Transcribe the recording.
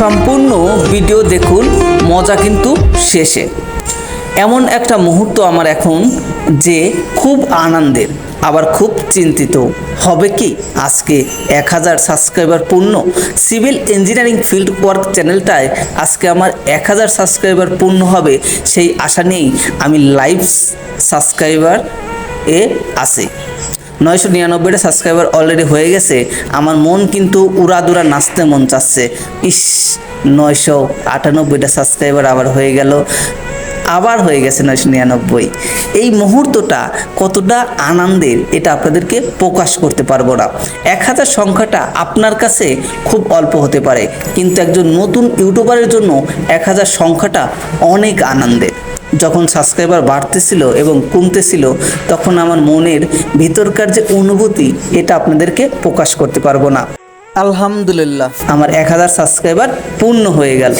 সম্পূর্ণ ভিডিও দেখুন, মজা কিন্তু শেষে। এমন একটা মুহূর্ত আমার এখন যে খুব আনন্দের, আবার খুব চিন্তিত। হবে কি? আজকে এক হাজার সাবস্ক্রাইবার পূর্ণ। সিভিল ইঞ্জিনিয়ারিং ফিল্ড ওয়ার্ক চ্যানেলটায় আজকে আমার এক হাজার সাবস্ক্রাইবার পূর্ণ হবে। সেই আশা নিয়েই আমি লাইভ সাবস্ক্রাইবার এ আসি নয়শো নিরানব্বইটা সাবস্ক্রাইবার অলরেডি হয়ে গেছে। আমার মন কিন্তু উড়াদুরা নাচতে মন চাচ্ছে। ইস, নয়শো আটানব্বইটা সাবস্ক্রাইবার আবার হয়ে গেল। আবার হয়ে গেছে নয়শো নিরানব্বই। এই মুহূর্তটা কতটা আনন্দের, এটা আপনাদেরকে প্রকাশ করতে পারব না। এক হাজার সংখ্যাটা আপনার কাছে খুব অল্প হতে পারে। কিন্তু একজন নতুন ইউটিউবারের জন্য এক হাজার সংখ্যাটা অনেক আনন্দের। যখন সাবস্ক্রাইবার বাড়তেছিল এবং কমতেছিল তখন আমার মনের ভিতরকার যে অনুভূতি এটা আপনাদেরকে প্রকাশ করতে পারব না। আলহামদুলিল্লাহ। আমার এক হাজার সাবস্ক্রাইবার পূর্ণ হয়ে গেল।